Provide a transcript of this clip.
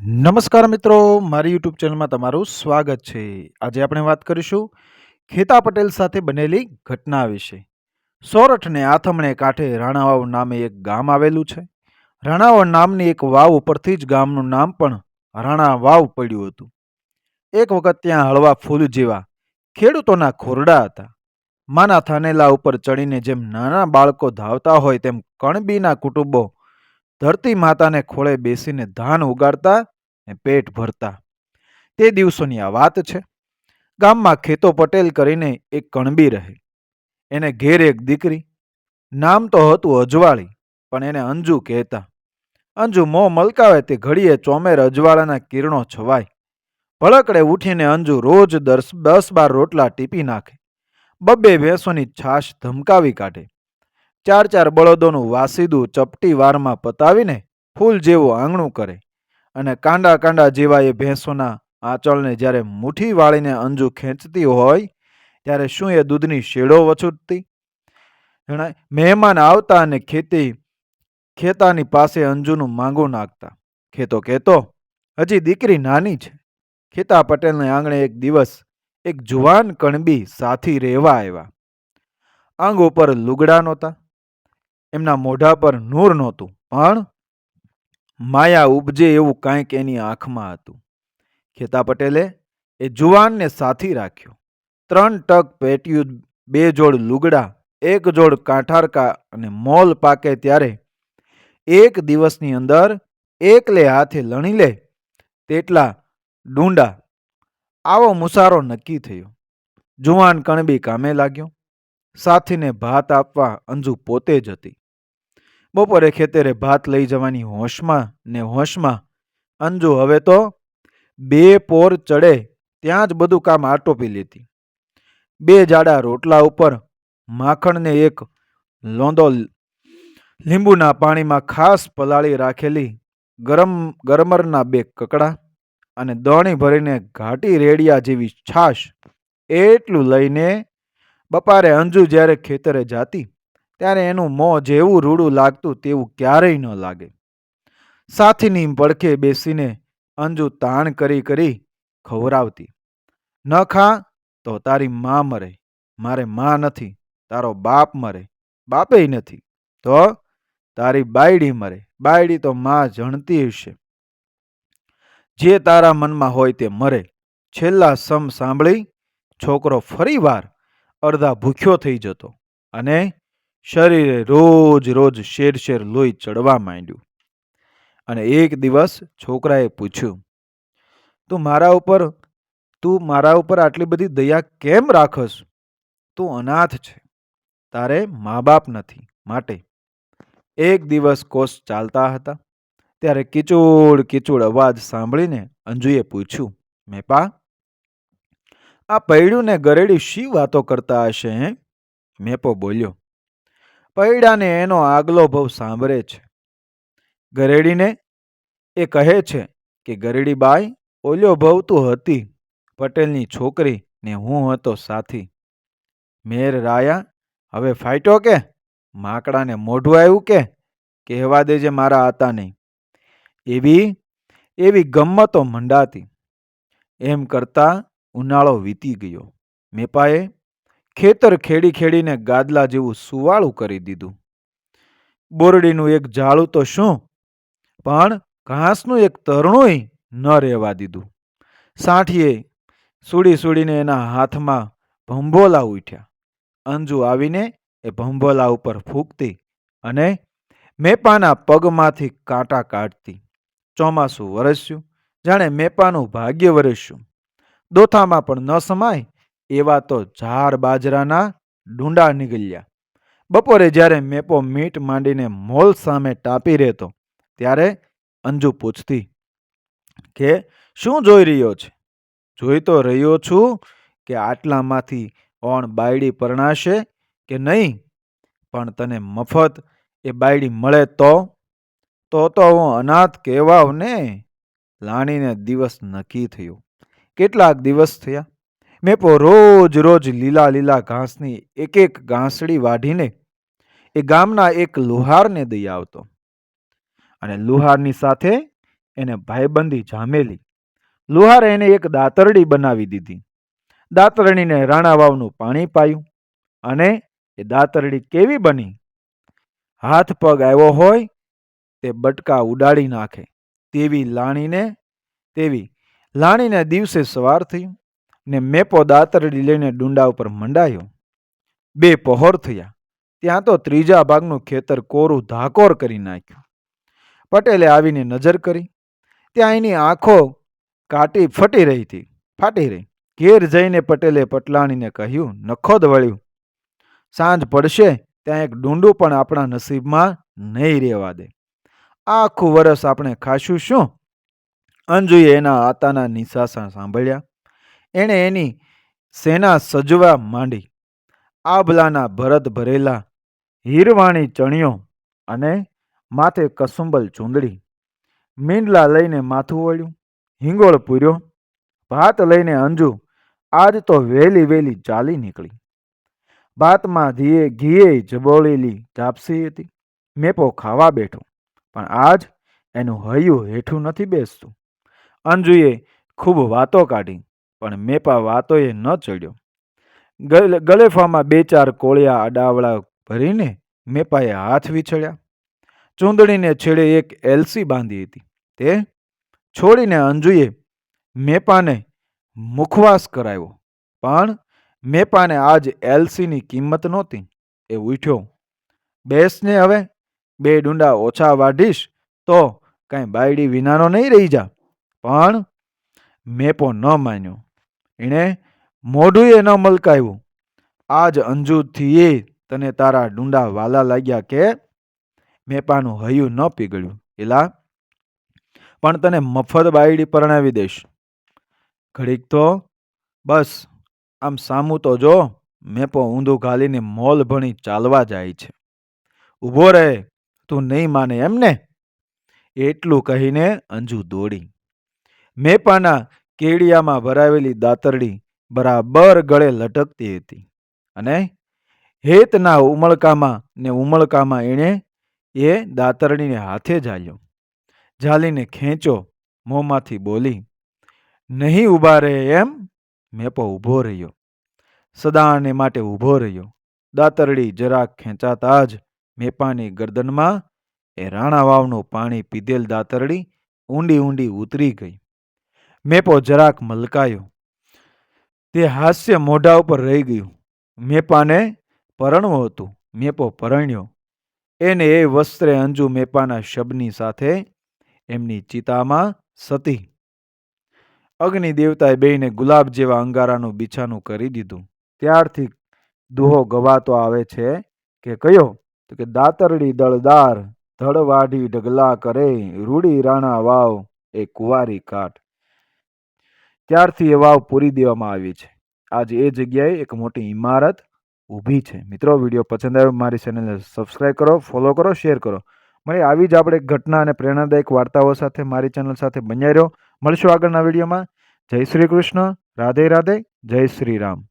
નમસ્કાર મિત્રો, મારી યુટ્યુબ ચેનલમાં તમારું સ્વાગત છે. આજે આપણે વાત કરીશું ખેતા પટેલ સાથે બનેલી ઘટના વિશે. સોરઠને આથમણે કાંઠે રાણાવાવ નામે એક ગામ આવેલું છે. રાણાવાવ નામની એક વાવ ઉપરથી જ ગામનું નામ પણ રાણા વાવ પડ્યું હતું. એક વખત ત્યાં હળવા ફૂલ જેવા ખેડૂતોના ખોરડા હતા. માના થાનેલા ઉપર ચડીને જેમ નાના બાળકો ધાવતા હોય તેમ કણબીના કુટુંબો ધરતી માતાને ખોળે બેસીને ધાન ઉગાડતા ને પેટ ભરતા. તે દિવસોની આ વાત છે. ગામમાં ખેતો પટેલ કરીને એક કણબી રહે. એને ઘેર એક દીકરી. નામ તો હતું અજવાળી, પણ એને અંજુ કહેતા. અંજુ મોં મલકાવે તે ઘડીએ ચોમેર અજવાળાના કિરણો છવાય. ભળકડે ઉઠીને અંજુ રોજ દસ દસ બાર રોટલા ટીપી નાખે. બબ્બે ભેંસોની છાશ ધમકાવી કાઢે. ચાર ચાર બળદોનું વાસીદું ચપટી વારમાં પતાવીને ફૂલ જેવું આંગણું કરે અને કાંડા કાંડા જેવા એ ભેંસોના આંચળને જ્યારે મુઠ્ઠી વાળીને અંજુ ખેંચતી હોય ત્યારે શું એ દૂધની શેડો વછૂટતી? જણાય, મહેમાન આવતા અને ખેતી, ખેતાની પાસે અંજુનું માંગું નાખતા. ખેતો કહેતો, હજી દીકરી નાની છે. ખેતા પટેલને આંગણે એક દિવસ એક જુવાન કણબી સાથી રહેવા આવ્યા. આંગ ઉપર લુગડા નહોતા. એમના મોઢા પર નૂર નહોતું, પણ માયા ઉપજે એવું કાંઈક એની આંખમાં હતું. ખેતા પટેલે એ જુવાનને સાથી રાખ્યો. ત્રણ ટક પેટ્યું, બે જોડ લુગડા, એક જોડ કાંઠારકા અને મોલ પાકે ત્યારે એક દિવસની અંદર એકલે હાથે લણી લે તેટલા ડુંડા. આવો મુસારો નક્કી થયો. જુવાન કણબી કામે લાગ્યો. સાથીને ભાત આપવા અંજુ પોતે જ હતી. બપોરે ખેતરે ભાત લઈ જવાની હોશમાં ને હોશમાં અંજુ હવે તો બે પોર ચડે ત્યાં જ બધું કામ આટોપી લેતી. બે જાડા રોટલા ઉપર માખણને એક લોંદો લીંબુના પાણીમાં ખાસ પલાળી રાખેલી ગરમ, ગરમરના બે કકડા અને દોણી ભરીને ઘાટી રેડિયા જેવી છાશ એટલું લઈને બપારે અંજુ જ્યારે ખેતરે જાતી, ત્યારે એનું મોં જેવું રૂડું લાગતું તેવું ક્યારેય ન લાગે. સાથીની પડખે બેસીને અંજુ તાણ કરી કરી ખવરાવતી, ન ખા તો તારી મા મરે, મારે મા નથી, તારો બાપ મરે, બાપેય નથી, તો તારી બાયડી મરે, બાયડી તો મા જણતી હશે. જે તારા મનમાં હોય તે મરે. છેલ્લા સમ સાંભળી છોકરો ફરીવાર અડધા ભૂખ્યો થઈ જતો અને શરીરે રોજ રોજ શેર શેર લોહી ચડવા માંડ્યું. અને એક દિવસ છોકરાએ પૂછ્યું, તું મારા ઉપર, તું મારા ઉપર આટલી બધી દયા કેમ રાખસ? તું અનાથ છે. તારે મા બાપ નથી, માટે. એક દિવસ કોષ ચાલતા હતા. ત્યારે કિચોડ કિચોડ અવાજ સાંભળીને અંજુએ પૂછ્યું, મેપા આ પૈડું ને ગરેડી શી વાતો કરતા હશે, હે? મેપો બોલ્યો. પૈડાને એનો આગલો ભવ સાંભળે છે. ગરેડીને એ કહે છે કે, ગરેડી બાઈ ઓલ્યો ભવ તું હતી, પટેલની છોકરી ને હું હતો સાથી. મેર રાયા, હવે ફાઇટો કે? માકડાને મોઢું આવ્યું કે? કહેવા દેજે મારા હતા નહીં એવી એવી ગમ્મતો મંડાતી. એમ કરતા ઉનાળો વીતી ગયો. મેપાએ ખેતર ખેડી ખેડીને ગાદલા જેવું સુવાળું કરી દીધું. બોરડીનું એક ઝાડું તો શું? પણ ઘાસનું એક તરણુંય ન રહેવા દીધું. સાઠીએ સુડી સુડીને એના હાથમાં ભંભોલા ઉઠ્યા. અંજુ આવીને એ ભંભોલા ઉપર ફૂંકતી અને મેપાના પગમાંથી કાંટા કાઢતી. ચોમાસું વરસ્યું. જાણે મેપાનું ભાગ્ય વરસ્યું. દોથામાં પણ ન સમાય એવા તો ઝાર બાજરાના ડુંડા નીકળ્યા. બપોરે જ્યારે મેપો મીટ માંડીને મોલ સામે ટાપી રહેતો, ત્યારે અંજુ પૂછતી, કે શું જોઈ રહ્યો છે? જોઈ તો રહ્યો છું કે આટલામાંથી ઓણ બાયડી પરણાશે કે નહીં? પણ તને મફત એ બાયડી મળે તો? તો તો હું અનાથ કહેવાવ ને લાણીને દિવસ નક્કી થયો. કેટલાક દિવસ થયા. મેપો રોજ રોજ લીલા લીલા ઘાસની એક એક ઘાસડી વાઢીને એ ગામના એક લુહારને દઈ આવતો. અને લુહારની સાથે એને ભાઈબંધી જામેલી. લુહારે એને એક દાતરડી બનાવી દીધી. દાતરડીને રાણાવાવનું પાણી પાયું અને એ દાતરડી કેવી બની? હાથ પગ આવ્યો હોય તે બટકા ઉડાડી નાખે. તેવી લાણીને તેવી લાણીને દિવસે સવાર થયું ને મેપો દાતરડી લઈને ડુંડા ઉપર મંડાયો. બે પહોર થયા. ત્યાં તો ત્રીજા ભાગનું ખેતર કોરું ધાકોર કરી નાખ્યું. પટેલે આવીને નજર કરી. ત્યાં એની આંખો કાટી ફટી રહી હતી. ફાટી રહી. ઘેર જઈને પટેલે પટલાણીને કહ્યું, નખોદ વળ્યું. સાંજ પડશે ત્યાં એક ડુંડું પણ આપણા નસીબમાં નહીં રહેવા દે. આખું વરસ આપણે ખાશું શું? અંજુએ એના આતાના નિશાસા સાંભળ્યા. એણે એની સેના સજવા માંડી. આભલાના ભરત ભરેલા હીરવાણી ચણિયો અને માથે કસુંબલ ચૂંદડી. મીંડલા લઈને માથું વળ્યું હિંગોળ પૂર્યો. ભાત લઈને અંજુ. આજ તો વહેલી વહેલી ચાલી નીકળી. ભાતમાં ધીએ ઘીએ જબોળેલી જાપસી હતી. મેપો ખાવા બેઠો. પણ આજ એનું હૈયું હેઠું નથી બેસતું. અંજુએ ખૂબ વાતો કાઢી, પણ મેપા વાતોએ ન ચડ્યો. ગલે- ગલેફામાં બે ચાર કોળિયા અડાવડા ભરીને મેપાએ હાથ વિછળ્યા ચૂંદડીને છેડે એક એલસી બાંધી હતી. તે છોડીને અંજુએ મેપાને મુખવાસ કરાવ્યો, પણ મેપાને આજ એલસીની કિંમત નહોતી. એ ઉઠ્યો, બેસને હવે, બે ડુંડા ઓછા વાઢીશ તો કાંઈ બાયડી વિનાનો નહીં રહી જા. પણ મેપો ન માન્યો. એણે મોઢુંએ ન મલકાયું આજ અંજુથી એ તને તારા ડુંડા વાલા લાગ્યા કે મેપાનું હૈયું ન પીગળ્યું. એલા, પણ તને મફત બાયડી પરણાવી દઈશ. ઘડીક તો બસ, આમ સામું તો જો, મેપો ઊંધું ઘાલીને મોલ ભણી ચાલવા જાય છે. ઊભો રહે, તું નહીં માને એમને? એટલું કહીને અંજુ દોડી. મેપાના કેડિયામાં ભરાવેલી દાતરડી બરાબર ગળે લટકતી હતી અને હેતના ઉમળકામાં ને ઉમળકામાં એણે એ દાતરડીને હાથે ઝાલ્યો. ઝાલીને ખેંચો, મોંમાંથી બોલી, નહીં ઊભા રહે એમ? મેપો ઊભો રહ્યો. સદાને માટે ઊભો રહ્યો. દાતરડી જરાક ખેંચાતા જ મેપાની ગરદનમાં એ રાણા વાવનું પાણી પીધેલ દાતરડી ઊંડી ઊંડી ઉતરી ગઈ. મેપો જરાક મલકાયો. તે હાસ્ય મોઢા ઉપર રહી ગયું. મેપાને પરણવું હતું. મેપો પરણ્યો. એને એ વસ્ત્રે અંજુ મેપાના શબની સાથે એમની ચિતામાં સતી. અગ્નિ દેવતાએ બેને ગુલાબ જેવા અંગારાનું બિછાનું કરી દીધું. ત્યારથી દુહો ગવાતો આવે છે કે કયો? તો કે દાતરડી દળદાર ધડવાઢી ઢગલા કરે રૂડી રાણા વાવ એ કુંવારી કાઠ. ત્યારથી એ વાવ પૂરી દેવામાં આવી છે. આજે એ જગ્યાએ એક મોટી ઇમારત ઊભી છે. મિત્રો, વીડિયો પસંદ આવ્યો મારી ચેનલને સબસ્ક્રાઈબ કરો ફોલો કરો શેર કરો. મળી આવી જ આપણે ઘટના અને પ્રેરણાદાયક વાર્તાઓ સાથે મારી ચેનલ સાથે બન્યા રહ્યો. મળશું આગળના વિડીયોમાં. જય શ્રી કૃષ્ણ. રાધે રાધે. જય શ્રી રામ.